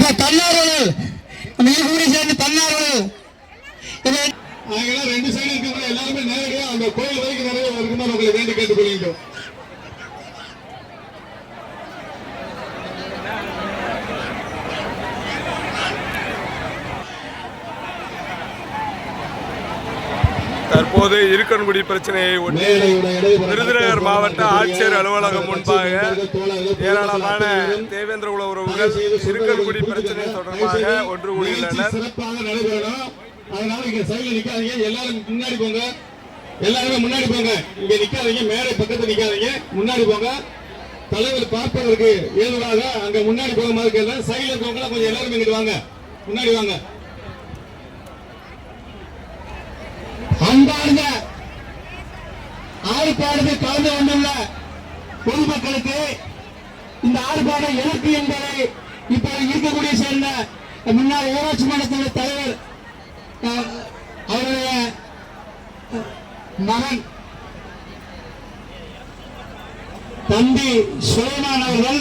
தன்னார்வலர் நம்ம ஈகூடி சேர்ந்து தன்னார்வலர். இதை ஆகையால ரெண்டு சைடு இருக்கவங்க எல்லாருமே நேரடியா அந்த கோயில் வரைக்கும் நிறைய இருக்குமாறு உங்களை வேண்டி கேட்டுக்கொள்கின்றோம். தற்போது இருக்கன்குடி பிரச்சனையை ஒட்டி விருதுநகர் மாவட்ட ஆட்சியர் அலுவலகம் முன்பாக ஏராளமான தேவேந்திர குல உறவுகள் இருக்கன்குடி பிரச்சனை தொடர்பாக ஒன்று கூடியுள்ளனர். அதனால இங்க சைடுல நிக்காதீங்க எல்லாரும் முன்னாடி போங்க. எல்லாருமே முன்னாடி போங்க இங்க நிக்காதீங்க மேடை பக்கத்துல நிக்காதீங்க முன்னாடி போங்க தலைவர் பார்ப்பதற்கு ஏதுவாக அங்க முன்னாடி போக மாதிரி கேட்கலாம் சைடுல இருக்கவங்க கொஞ்சம் எல்லாருமே இங்கிட்டு வாங்க முன்னாடி வாங்க அன்பார்ந்த ஆறுபாடுகள் கலந்து கொண்டுள்ள பொதுமக்களுக்கு இந்த ஆறுபாடு எனக்கு என்பதை இப்போது இருக்கக்கூடிய சேர்ந்த முன்னாள் ஊராட்சி மன்றத்தினுடைய தலைவர் அவருடைய மகன் தம்பி சுலைமான் அவர்கள்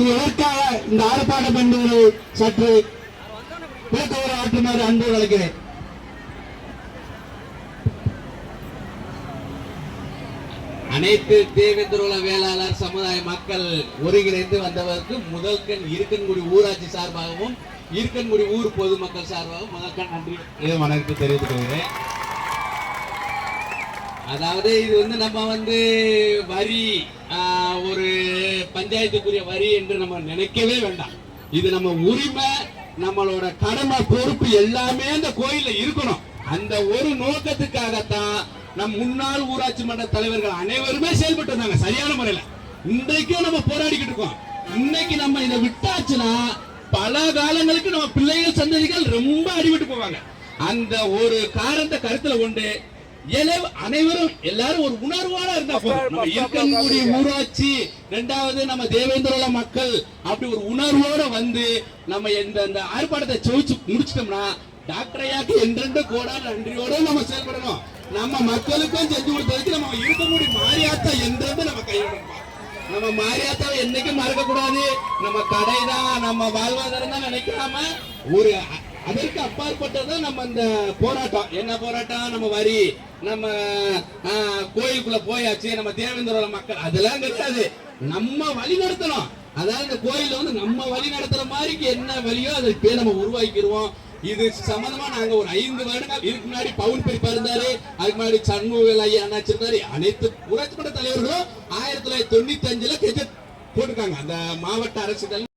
இது எதற்காக இந்த ஆர்ப்பாட்டம் என்பதை சற்று விளக்க ஆற்றுமாறு அன்பு அழைக்கிறேன். அனைத்து தேவேந்திரோல வேளாளர் சமுதாய மக்கள் ஒருங்கிணைந்து வந்தவருக்கு முதல் கண் இருக்கன்குடி ஊராட்சி சார்பாகவும் இருக்கன்குடி ஊர் பொதுமக்கள் சார்பாகவும் முதல் கண் நன்றி இது வணக்கத்தை தெரிவித்துக் கொள்கிறேன். அதாவது இது வந்து நம்ம வந்து வரி ஆஹ், ஒரு பஞ்சாயத்துக்குரிய வரி என்று நம்ம நினைக்கவே வேண்டாம். இது நம்ம உரிமை நம்மளோட கடமை பொறுப்பு எல்லாமே அந்த கோயில்ல இருக்கணும். அந்த ஒரு நோக்கத்துக்காகத்தான் நம் முன்னாள் ஊராட்சி மன்ற தலைவர்கள் அனைவருமே செயல்பட்டு வந்தாங்க. சரியான முறையில. இன்றைக்கும் நம்ம போராடிக்கிட்டு இருக்கோம். இன்னைக்கு நம்ம இதை விட்டாச்சுன்னா பல காலங்களுக்கு நம்ம பிள்ளைகள் சந்ததிகள் ரொம்ப அடிபட்டு போவாங்க. அந்த ஒரு காரணத்தை கருத்துல கொண்டு அனைவரும் எல்லாரும் ஒரு உணர்வோட இருந்தா போதும். நம்ம இருக்கன்குடி ஊராட்சி ரெண்டாவது நம்ம தேவேந்திரோல மக்கள் அப்படி ஒரு உணர்வோட வந்து நம்ம இந்த இந்த ஆர்ப்பாட்டத்தை செவிச்சு முடிச்சிட்டோம்னா டாக்டர் ஐயாக்கு என்றென்று கோடா நன்றியோட நம்ம செயல்படணும். நம்ம மக்களுக்கும் செஞ்சு கொடுத்ததுக்கு நம்ம இருக்கன்குடி மாரியாத்தா என்றென்று நம்ம கைவிடணும். நம்ம மாரியாத்தாவை என்னைக்கும் மறக்க கூடாது நம்ம கடை தான் நம்ம வாழ்வாதாரம் தான் நினைக்காம ஒரு அதற்கு அப்பாற்பட்டதான் நம்ம இந்த போராட்டம். என்ன போராட்டம்? நம்ம வரி. நம்ம கோயிலுக்குள்ள போயாச்சு. நம்ம தேவேந்திரோட மக்கள். அதெல்லாம் கிடையாது. நம்ம வழி நடத்தணும். அதாவது இந்த கோயில வந்து நம்ம வழி நடத்துற மாதிரி என்ன வழியோ அதை நம்ம உருவாக்கிடுவோம். இது சம்பந்தமா நாங்க ஒரு ஐந்து வருடங்கள் இதுக்கு முன்னாடி பவுன் பிரிப்பா இருந்தாரு. அதுக்கு முன்னாடி சண்முகல் ஐயா அண்ணாச்சி இருந்தாரு அனைத்து ஊராட்சி மன்ற தலைவர்களும் ஆயிரத்தி தொள்ளாயிரத்தி தொண்ணூத்தி அஞ்சுல கெஜெட் போட்டிருக்காங்க. அந்த மாவட்ட அரசுகள்